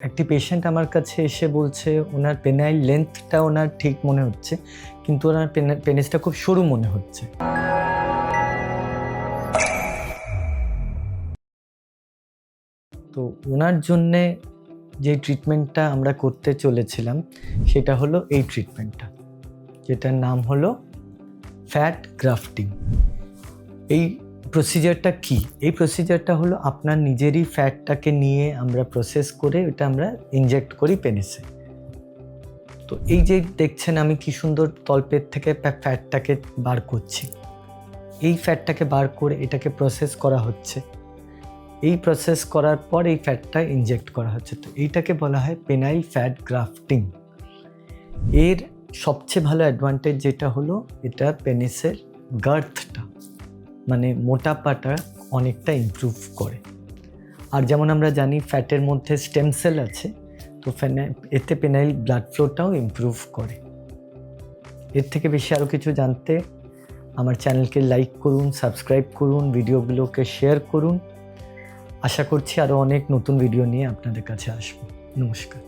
একটি পেশেন্ট আমার কাছে এসে বলছে, ওনার পেনাইল লেন্থটা ওনার ঠিক মনে হচ্ছে, কিন্তু ওনার পেনিসটা খুব সরু মনে হচ্ছে। তো ওনার জন্যে যে ট্রিটমেন্টটা আমরা করতে চলেছিলাম, সেটা হলো এই ট্রিটমেন্টটা যেটার নাম হলো ফ্যাট গ্রাফটিং এই প্রসিজারটা কি? এই প্রসিজারটা হলো আপনার নিজেরই ফ্যাটটাকে নিয়ে আমরা প্রসেস করে এটা আমরা ইনজেক্ট করি পেনিসে তো এই যে দেখছেন আমি কি সুন্দর তলপেট থেকে ফ্যাটটাকে বার করছি। এই ফ্যাটটাকে বার করে এটাকে প্রসেস করা হচ্ছে। এই প্রসেস করার পর এই ফ্যাটটা ইনজেক্ট করা হচ্ছে। তো এইটাকে বলা হয় পেনাইল ফ্যাট গ্রাফটিং এর সবচেয়ে ভালো অ্যাডভান্টেজ যেটা হলো, এটা পেনিসের গার্থটা মানে মোটাপাটা অনেকটা ইমপ্রুভ করে। আর যেমন আমরা জানি, ফ্যাটের মধ্যে স্টেম সেল আছে, তো এতে পেনাইল ব্লাড ফ্লোটাও ইমপ্রুভ করে। এর থেকে বেশি আরও কিছু জানতে আমার চ্যানেলকে লাইক করুন সাবস্ক্রাইব করুন ভিডিওগুলোকে শেয়ার করুন। আশা করছি আরও অনেক নতুন ভিডিও নিয়ে আপনাদের কাছে আসব। নমস্কার।